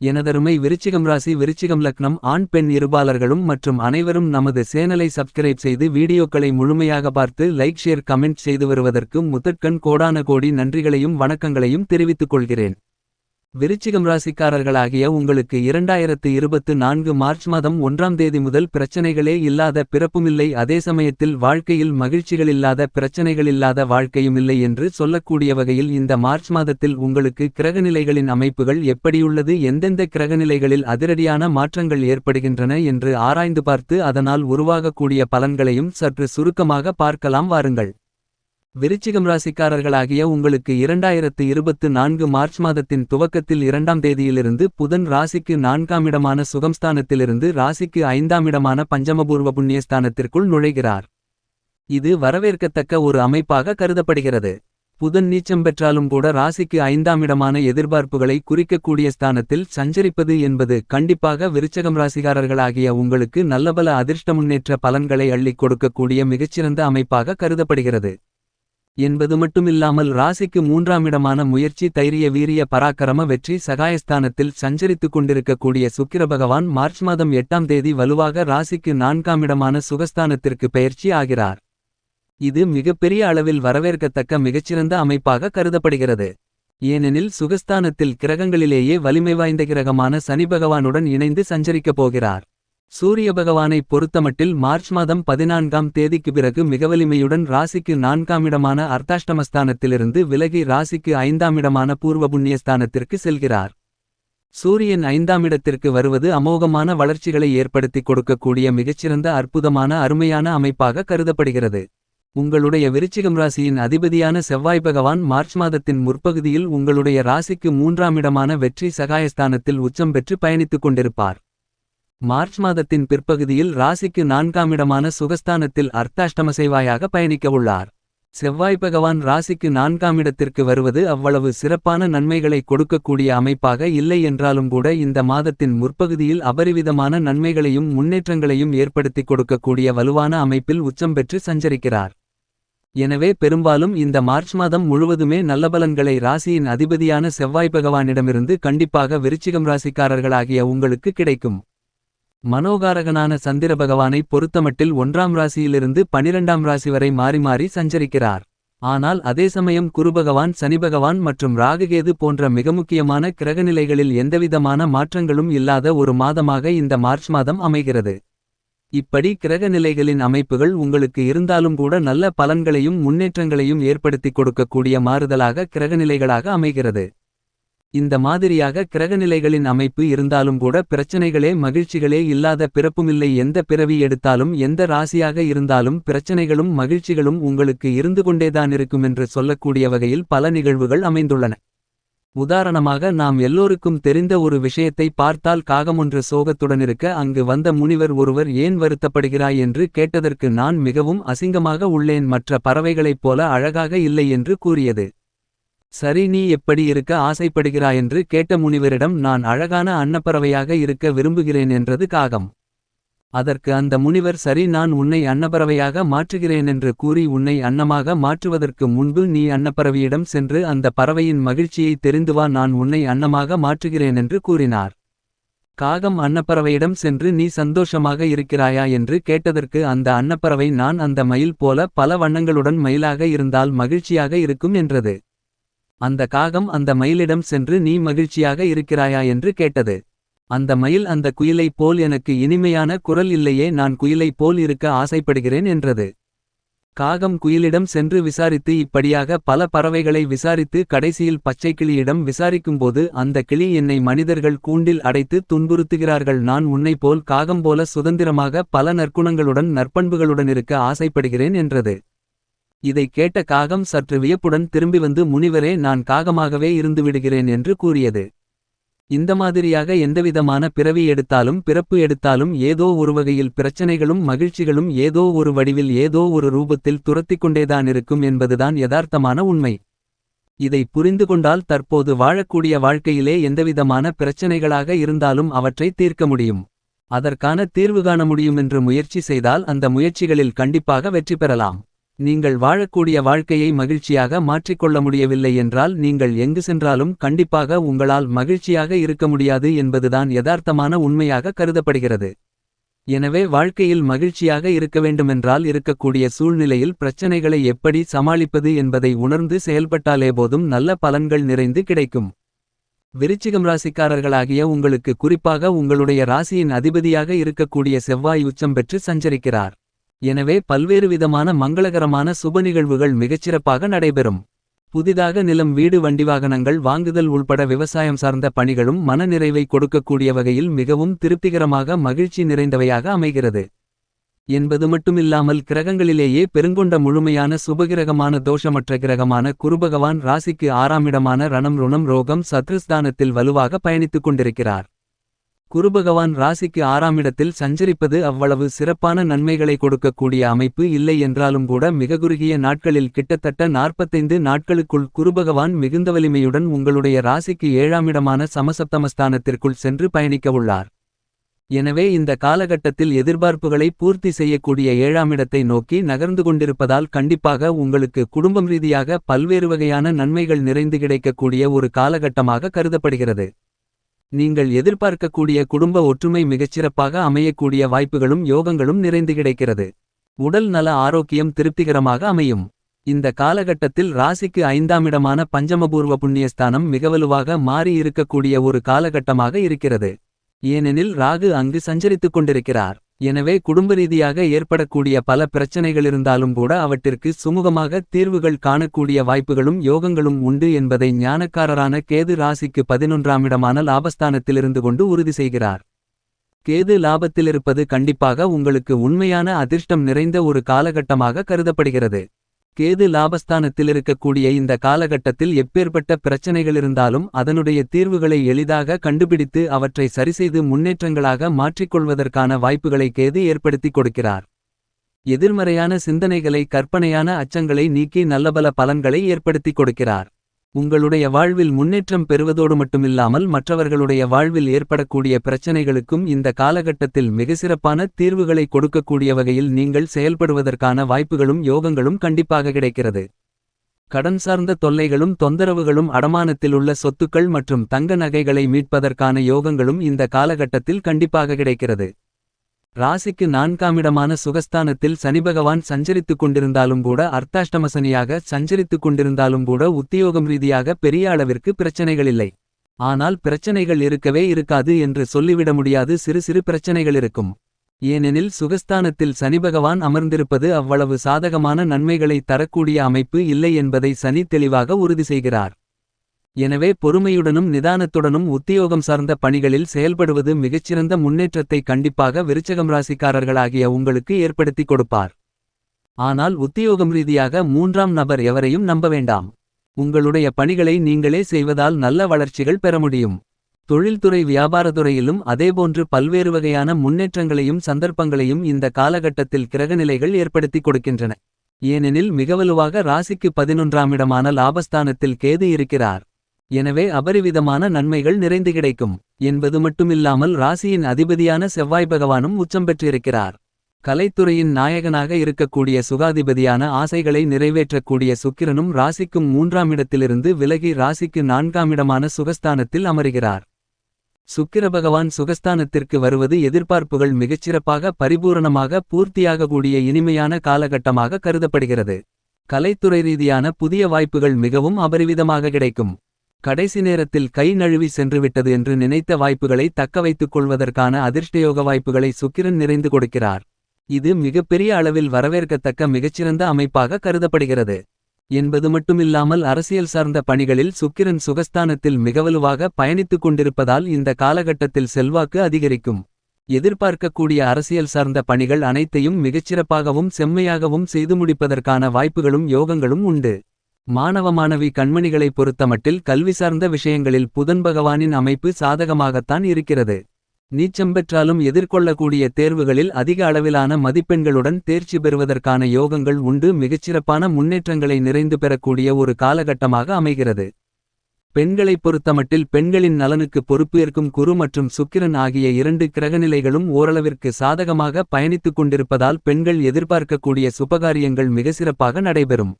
எனதருமை விருச்சிகம் ராசி விருச்சிகம் லக்னம் ஆண் பெண் இருபாலர்களும் மற்றும் அனைவரும் நமது சேனலை சப்ஸ்கிரைப் செய்து வீடியோக்களை முழுமையாக பார்த்து லைக் ஷேர் கமெண்ட் செய்து வருவதற்கு முதற்கண் கோடான கோடி நன்றிகளையும் வணக்கங்களையும் தெரிவித்துக் கொள்கிறேன். விருச்சிகம் ராசிக்காரர்களாகிய உங்களுக்கு இரண்டாயிரத்து இருபத்து நான்கு மார்ச் மாதம் ஒன்றாம் தேதி முதல் பிரச்சனைகளே இல்லாத பிறப்புமில்லை. அதே சமயத்தில் வாழ்க்கையில் மகிழ்ச்சிகளில்லாத பிரச்சனைகளில்லாத வாழ்க்கையுமில்லை என்று சொல்லக்கூடிய வகையில் இந்த மார்ச் மாதத்தில் உங்களுக்கு கிரகநிலைகளின் அமைப்புகள் எப்படியுள்ளது? எந்தெந்த கிரகநிலைகளில் அதிரடியான மாற்றங்கள் ஏற்படுகின்றன என்று ஆராய்ந்து பார்த்து அதனால் உருவாகக்கூடிய பலன்களையும் சற்று சுருக்கமாக பார்க்கலாம். வாருங்கள். விருச்சிகம் ராசிக்காரர்களாகிய உங்களுக்கு இரண்டாயிரத்து இருபத்து நான்கு மார்ச் மாதத்தின் துவக்கத்தில் இரண்டாம் தேதியிலிருந்து புதன் ராசிக்கு நான்காம் இடமான சுகம்ஸ்தானத்திலிருந்து ராசிக்கு ஐந்தாம் இடமான பஞ்சமபூர்வ புண்ணியஸ்தானத்திற்குள் நுழைகிறார். இது வரவேற்கத்தக்க ஒரு அமைப்பாக கருதப்படுகிறது. புதன் நீச்சம் பெற்றாலும் கூட ராசிக்கு ஐந்தாமிடமான எதிர்பார்ப்புகளை குறிக்கக்கூடிய ஸ்தானத்தில் சஞ்சரிப்பது என்பது கண்டிப்பாக விருச்சகம் ராசிகாரர்களாகிய உங்களுக்கு நல்லபல அதிர்ஷ்ட முன்னேற்ற பலன்களை அள்ளிக் கொடுக்கக்கூடிய மிகச்சிறந்த அமைப்பாக கருதப்படுகிறது. என்பது மட்டுமில்லாமல் ராசிக்கு மூன்றாமிடமான முயற்சி தைரிய வீரிய பராக்கிரம வெற்றி சகாயஸ்தானத்தில் சஞ்சரித்துக் கொண்டிருக்கக்கூடிய சுக்கிர பகவான் மார்ச் மாதம் எட்டாம் தேதி வலுவாக ராசிக்கு நான்காமிடமான சுகஸ்தானத்திற்கு பெயர்ச்சி ஆகிறார். இது மிகப்பெரிய அளவில் வரவேற்கத்தக்க மிகச்சிறந்த அமைப்பாக கருதப்படுகிறது. ஏனெனில் சுகஸ்தானத்தில் கிரகங்களிலேயே வலிமை வாய்ந்த கிரகமான சனி பகவானுடன் இணைந்து சஞ்சரிக்கப் போகிறார். சூரிய பகவானை பொறுத்தமட்டில் மார்ச் மாதம் பதினான்காம் தேதிக்கு பிறகு மிகவலிமையுடன் ராசிக்கு நான்காம் இடமான அர்த்தாஷ்டமஸ்தானத்திலிருந்து விலகி ராசிக்கு ஐந்தாம் இடமான பூர்வ புண்ணியஸ்தானத்திற்கு செல்கிறார். சூரியன் ஐந்தாம் இடத்திற்கு வருவது அமோகமான வளர்ச்சிகளை ஏற்படுத்திக் கொடுக்கக்கூடிய மிகச்சிறந்த அற்புதமான அருமையான அமைப்பாக கருதப்படுகிறது. உங்களுடைய விருச்சிகம் ராசியின் அதிபதியான செவ்வாய் பகவான் மார்ச் மாதத்தின் முற்பகுதியில் உங்களுடைய ராசிக்கு மூன்றாம் இடமான வெற்றி சகாயஸ்தானத்தில் உச்சம் பெற்று பயணித்துக் கொண்டிருப்பார். மார்ச் மாதத்தின் பிற்பகுதியில் ராசிக்கு நான்காமிடமான சுகஸ்தானத்தில் அர்த்தாஷ்டம செய்வாயாக பயணிக்கவுள்ளார் செவ்வாய் பகவான் ராசிக்கு நான்காமிடத்திற்கு வருவது அவ்வளவு சிறப்பான நன்மைகளை கொடுக்கக்கூடிய அமைப்பாக இல்லை என்றாலும் கூட இந்த மாதத்தின் முற்பகுதியில் அபரிவிதமான நன்மைகளையும் முன்னேற்றங்களையும் ஏற்படுத்திக் கொடுக்கக்கூடிய வலுவான அமைப்பில் உச்சம் பெற்று சஞ்சரிக்கிறார். எனவே பெரும்பாலும் இந்த மார்ச் மாதம் முழுவதுமே நல்லபலன்களை ராசியின் அதிபதியான செவ்வாய் பகவானிடமிருந்து கண்டிப்பாக விருச்சிகம் ராசிக்காரர்களாகிய உங்களுக்கு கிடைக்கும். மனோகாரகனான சந்திர பகவானை பொருத்தமட்டில் ஒன்றாம் ராசியிலிருந்து பனிரெண்டாம் ராசி வரை மாறி மாறி சஞ்சரிக்கிறார். ஆனால் அதே சமயம் குருபகவான் சனிபகவான் மற்றும் ராககேது போன்ற மிக முக்கியமான கிரகநிலைகளில் எந்தவிதமான மாற்றங்களும் இல்லாத ஒரு மாதமாக இந்த மார்ச் மாதம் அமைகிறது. இப்படி கிரகநிலைகளின் அமைப்புகள் உங்களுக்கு இருந்தாலும் கூட நல்ல பலன்களையும் முன்னேற்றங்களையும் ஏற்படுத்திக் கொடுக்கக்கூடிய மாறுதலாக கிரகநிலைகளாக அமைகிறது. இந்த மாதிரியாக கிரகநிலைகளின் அமைப்பு இருந்தாலும் கூட பிரச்சனைகளே மகிழ்ச்சிகளே இல்லாத பிறப்புமில்லை. எந்த பிறவி எடுத்தாலும் எந்த ராசியாக இருந்தாலும் பிரச்சனைகளும் மகிழ்ச்சிகளும் உங்களுக்கு இருந்து கொண்டேதான் இருக்கும் என்று சொல்லக்கூடிய வகையில் பல நிகழ்வுகள் அமைந்துள்ளன. உதாரணமாக நாம் எல்லோருக்கும் தெரிந்த ஒரு விஷயத்தை பார்த்தால் காகமொன்று சோகத்துடனிருக்க அங்கு வந்த முனிவர் ஒருவர் ஏன் வருத்தப்படுகிறாய் என்று கேட்டதற்கு நான் மிகவும் அசிங்கமாக உள்ளேன். மற்ற பறவைகளைப் போல அழகாக இல்லை என்று கூறியது. சரி நீ எப்படி இருக்க ஆசைப்படுகிறாயென்று கேட்ட முனிவரிடம் நான் அழகான அன்னப்பறவையாக இருக்க விரும்புகிறேன் என்றது காகம். அதற்கு அந்த முனிவர் சரி நான் உன்னை அன்னப்பறவையாக மாற்றுகிறேன் என்று கூறி உன்னை அன்னமாக மாற்றுவதற்கு முன்பு நீ அன்னப்பறவையிடம் சென்று அந்த பறவையின் மகிழ்ச்சியை தெரிந்துவா நான் உன்னை அன்னமாக மாற்றுகிறேன் என்று கூறினார். காகம் அன்னப்பறவையிடம் சென்று நீ சந்தோஷமாக இருக்கிறாயா என்று கேட்டதற்கு அந்த அன்னப்பறவை நான் அந்த மயில் போல பல வண்ணங்களுடன் மயிலாக இருந்தால் மகிழ்ச்சியாக இருக்கும் என்றது. அந்த காகம் அந்த மயிலிடம் சென்று நீ மகிழ்ச்சியாக இருக்கிறாயா என்று கேட்டது. அந்த மயில் அந்த குயிலைப் போல் எனக்கு இனிமையான குரல் இல்லையே நான் குயிலைப் போல் இருக்க ஆசைப்படுகிறேன் என்றது. காகம் குயிலிடம் சென்று விசாரித்து இப்படியாக பல பறவைகளை விசாரித்து கடைசியில் பச்சைக்கிளியிடம் விசாரிக்கும்போது அந்த கிளி என்னை மனிதர்கள் கூண்டில் அடைத்து துன்புறுத்துகிறார்கள். நான் உன்னைப் போல் காகம் போல சுதந்திரமாக பல நற்குணங்களுடன் நற்பண்புகளுடன் இருக்க ஆசைப்படுகிறேன் என்றது. இதைக் கேட்ட காகம் சற்று வியப்புடன் திரும்பி வந்து முனிவரே நான் காகமாகவே இருந்துவிடுகிறேன் என்று கூறியது. இந்த மாதிரியாக எந்தவிதமான பிறவி எடுத்தாலும் பிறப்பு எடுத்தாலும் ஏதோ ஒரு வகையில் பிரச்சனைகளும் மகிழ்ச்சிகளும் ஏதோ ஒரு வடிவில் ஏதோ ஒரு ரூபத்தில் துரத்திக் கொண்டேதான் இருக்கும் என்பதுதான் யதார்த்தமான உண்மை. இதை புரிந்து கொண்டால் தற்போது வாழக்கூடிய வாழ்க்கையிலே எந்தவிதமான பிரச்சனைகளாக இருந்தாலும் அவற்றை தீர்க்க முடியும். அதற்கான தீர்வு காண முடியும் என்று முயற்சி செய்தால் அந்த முயற்சிகளில் கண்டிப்பாக வெற்றி பெறலாம். நீங்கள் வாழக்கூடிய வாழ்க்கையை மகிழ்ச்சியாக மாற்றிக்கொள்ள முடியவில்லை என்றால் நீங்கள் எங்கு சென்றாலும் கண்டிப்பாக உங்களால் மகிழ்ச்சியாக இருக்க முடியாது என்பதுதான் யதார்த்தமான உண்மையாக கருதப்படுகிறது. எனவே வாழ்க்கையில் மகிழ்ச்சியாக இருக்க வேண்டுமென்றால் இருக்கக்கூடிய சூழ்நிலையில் பிரச்சனைகளை எப்படி சமாளிப்பது என்பதை உணர்ந்து செயல்பட்டாலே போதும் நல்ல பலன்கள் நிறைந்து கிடைக்கும். விருச்சிகம் ராசிக்காரர்களாகிய உங்களுக்கு குறிப்பாக உங்களுடைய ராசியின் அதிபதியாக இருக்கக்கூடிய செவ்வாய் உச்சம் பெற்று சஞ்சரிக்கிறார். எனவே பல்வேறு விதமான மங்களகரமான சுப நிகழ்வுகள் மிகச்சிறப்பாக நடைபெறும். புதிதாக நிலம் வீடு வண்டி வாகனங்கள் வாங்குதல் உள்பட விவசாயம் சார்ந்த பணிகளும் மனநிறைவை கொடுக்கக்கூடிய வகையில் மிகவும் திருப்திகரமாக மகிழ்ச்சி நிறைந்தவையாக அமைகிறது. என்பது மட்டுமில்லாமல் கிரகங்களிலேயே பெருங்கொண்ட முழுமையான சுபகிரகமான தோஷமற்ற கிரகமான குருபகவான் ராசிக்கு ஆறாமிடமான ரணம் ருணம் ரோகம் சத்ருஸ்தானத்தில் வலுவாக பயணித்துக் கொண்டிருக்கிறார். குருபகவான் ராசிக்கு ஆறாமிடத்தில் சஞ்சரிப்பது அவ்வளவு சிறப்பான நன்மைகளை கொடுக்கக்கூடிய அமைப்பு இல்லை என்றாலும் கூட மிக குறுகிய நாட்களில் கிட்டத்தட்ட நாற்பத்தைந்து நாட்களுக்குள் குருபகவான் மிகுந்த வலிமையுடன் உங்களுடைய ராசிக்கு ஏழாமிடமான சமசப்தமஸ்தானத்திற்குள் சென்று பயணிக்கவுள்ளார் எனவே இந்த காலகட்டத்தில் எதிர்பார்ப்புகளை பூர்த்தி செய்யக்கூடிய ஏழாமிடத்தை நோக்கி நகர்ந்து கொண்டிருப்பதால் கண்டிப்பாக உங்களுக்கு குடும்பம் ரீதியாக பல்வேறு வகையான நன்மைகள் நிறைந்து கிடைக்கக்கூடிய ஒரு காலகட்டமாக கருதப்படுகிறது. நீங்கள் எதிர்பார்க்கக்கூடிய குடும்ப ஒற்றுமை மிகச்சிறப்பாக அமையக்கூடிய வாய்ப்புகளும் யோகங்களும் நிறைந்து கிடைக்கிறது. உடல் நல ஆரோக்கியம் திருப்திகரமாக அமையும். இந்த காலகட்டத்தில் ராசிக்கு ஐந்தாமிடமான பஞ்சமபூர்வ புண்ணியஸ்தானம் மிகவலுவாக மாறி இருக்கக்கூடிய ஒரு காலகட்டமாக இருக்கிறது. ஏனெனில் ராகு அங்கு சஞ்சரித்துக் கொண்டிருக்கிறார். எனவே குடும்ப ரீதியாக ஏற்படக்கூடிய பல பிரச்சனைகளிருந்தாலும் கூட அவற்றிற்கு சுமூகமாக தீர்வுகள் காணக்கூடிய வாய்ப்புகளும் யோகங்களும் உண்டு என்பதை ஞானக்காரரான கேது ராசிக்கு பதினொன்றாம் இடமான லாபஸ்தானத்திலிருந்து கொண்டு உறுதி செய்கிறார். கேது லாபத்திலிருப்பது கண்டிப்பாக உங்களுக்கு உண்மையான அதிர்ஷ்டம் நிறைந்த ஒரு காலகட்டமாக கருதப்படுகிறது. கேது லாபஸ்தானத்தில் இருக்கக்கூடிய இந்த காலகட்டத்தில் எப்பேற்பட்ட பிரச்சனைகளிருந்தாலும் அதனுடைய தீர்வுகளை எளிதாக கண்டுபிடித்து அவற்றை சரிசெய்து முன்னேற்றங்களாக மாற்றிக்கொள்வதற்கான வாய்ப்புகளை கேது ஏற்படுத்திக் கொடுக்கிறார். எதிர்மறையான சிந்தனைகளை கற்பனையான அச்சங்களை நீக்கி நல்லபல பலன்களை ஏற்படுத்திக் கொடுக்கிறார். உங்களுடைய வாழ்வில் முன்னேற்றம் பெறுவதோடு மட்டுமில்லாமல் மற்றவர்களுடைய வாழ்வில் ஏற்படக்கூடிய பிரச்சனைகளுக்கும் இந்த காலகட்டத்தில் மிக சிறப்பான தீர்வுகளை கொடுக்கக்கூடிய வகையில் நீங்கள் செயல்படுவதற்கான வாய்ப்புகளும் யோகங்களும் கண்டிப்பாக கிடைக்கிறது. கடன் சார்ந்த தொல்லைகளும் தொந்தரவுகளும் அடமானத்தில் உள்ள சொத்துக்கள் மற்றும் தங்க நகைகளை மீட்பதற்கான யோகங்களும் இந்த காலகட்டத்தில் கண்டிப்பாக கிடைக்கிறது. ராசிக்கு நான்காமிடமான சுகஸ்தானத்தில் சனிபகவான் சஞ்சரித்துக் கொண்டிருந்தாலும் கூட அர்த்தாஷ்டமசனியாக சஞ்சரித்துக் கொண்டிருந்தாலும் கூட உத்தியோகம் ரீதியாக பெரிய அளவிற்கு பிரச்சனைகளில்லை ஆனால் பிரச்சனைகள் இருக்கவே இருக்காது என்று சொல்லிவிட முடியாது சிறு சிறு பிரச்சனைகள் இருக்கும். ஏனெனில் சுகஸ்தானத்தில் சனிபகவான் அமர்ந்திருப்பது அவ்வளவு சாதகமான நன்மைகளை தரக்கூடிய அமைப்பு இல்லை என்பதை சனி தெளிவாக உறுதி செய்கிறார். எனவே பொறுமையுடனும் நிதானத்துடனும் உத்தியோகம் சார்ந்த பணிகளில் செயல்படுவது மிகச்சிறந்த முன்னேற்றத்தை கண்டிப்பாக விருச்சகம் ராசிக்காரர்களாகிய உங்களுக்கு ஏற்படுத்திக் கொடுப்பார். ஆனால் உத்தியோகம் ரீதியாக மூன்றாம் நபர் எவரையும் நம்ப வேண்டாம். உங்களுடைய பணிகளை நீங்களே செய்வதால் நல்ல வளர்ச்சிகள் பெற முடியும். தொழில்துறை வியாபாரத்துறையிலும் அதேபோன்று பல்வேறு வகையான முன்னேற்றங்களையும் சந்தர்ப்பங்களையும் இந்த காலகட்டத்தில் கிரகநிலைகள் ஏற்படுத்திக் கொடுக்கின்றன. ஏனெனில் மிகவலுவாக ராசிக்கு பதினொன்றாமிடமான லாபஸ்தானத்தில் கேது இருக்கிறார். எனவே அபரிவிதமான நன்மைகள் நிறைந்து கிடைக்கும் என்பது மட்டுமில்லாமல் ராசியின் அதிபதியான செவ்வாய் பகவானும் உச்சம் பெற்றிருக்கிறார். கலைத்துறையின் நாயகனாக இருக்கக்கூடிய சுகாதிபதியான ஆசைகளை நிறைவேற்றக்கூடிய சுக்கிரனும் ராசிக்கும் மூன்றாம் இடத்திலிருந்து விலகி ராசிக்கு நான்காம் இடமான சுகஸ்தானத்தில் அமருகிறார். சுக்கிர பகவான் சுகஸ்தானத்திற்கு வருவது எதிர்பார்ப்புகள் மிகச்சிறப்பாக பரிபூரணமாக பூர்த்தியாகக்கூடிய இனிமையான காலகட்டமாக கருதப்படுகிறது. கலைத்துறை ரீதியான புதிய வாய்ப்புகள் மிகவும் அபரிவிதமாக கிடைக்கும். கடைசி நேரத்தில் கை நழுவி சென்றுவிட்டது என்று நினைத்த வாய்ப்புகளை தக்கவைத்துக் கொள்வதற்கான அதிர்ஷ்டயோக வாய்ப்புகளை சுக்கிரன் நிறைந்து கொடுக்கிறார். இது மிகப்பெரிய அளவில் வரவேற்கத்தக்க மிகச்சிறந்த அமைப்பாக கருதப்படுகிறது. என்பது மட்டுமில்லாமல் அரசியல் சார்ந்த பணிகளில் சுக்கிரன் சுகஸ்தானத்தில் மிகவலுவாக பயணித்துக் கொண்டிருப்பதால் இந்த காலகட்டத்தில் செல்வாக்கு அதிகரிக்கும். எதிர்பார்க்கக்கூடிய அரசியல் சார்ந்த பணிகள் அனைத்தையும் மிகச்சிறப்பாகவும் செம்மையாகவும் செய்து முடிப்பதற்கான வாய்ப்புகளும் யோகங்களும் உண்டு. மாணவ மாணவி கண்மணிகளை பொறுத்தமட்டில் கல்வி சார்ந்த விஷயங்களில் புதன் பகவானின் அமைப்பு சாதகமாகத்தான் இருக்கிறது. நீச்சம் பெற்றாலும் எதிர்கொள்ளக்கூடிய தேர்வுகளில் அதிக அளவிலான மதிப்பெண்களுடன் தேர்ச்சி பெறுவதற்கான யோகங்கள் உண்டு. மிகச்சிறப்பான முன்னேற்றங்களை நிறைந்து பெறக்கூடிய ஒரு காலகட்டமாக அமைகிறது. பெண்களைப் பொறுத்தமட்டில் பெண்களின் நலனுக்கு பொறுப்பேற்கும் குரு மற்றும் சுக்கிரன் ஆகிய இரண்டு கிரகநிலைகளும் ஓரளவிற்கு சாதகமாக பயணித்துக் கொண்டிருப்பதால் பெண்கள் எதிர்பார்க்கக்கூடிய சுபகாரியங்கள் மிக சிறப்பாக நடைபெறும்.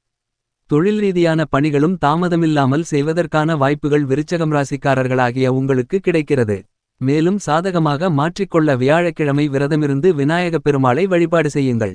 தொழில் ரீதியான பணிகளும் தாமதமில்லாமல் செய்வதற்கான வாய்ப்புகள் விருச்சகம் ராசிக்காரர்களாகிய உங்களுக்கு கிடைக்கிறது. மேலும் சாதகமாக மாற்றிக்கொள்ள வியாழக்கிழமை விரதமிருந்து விநாயகப் பெருமாளை வழிபாடு செய்யுங்கள்.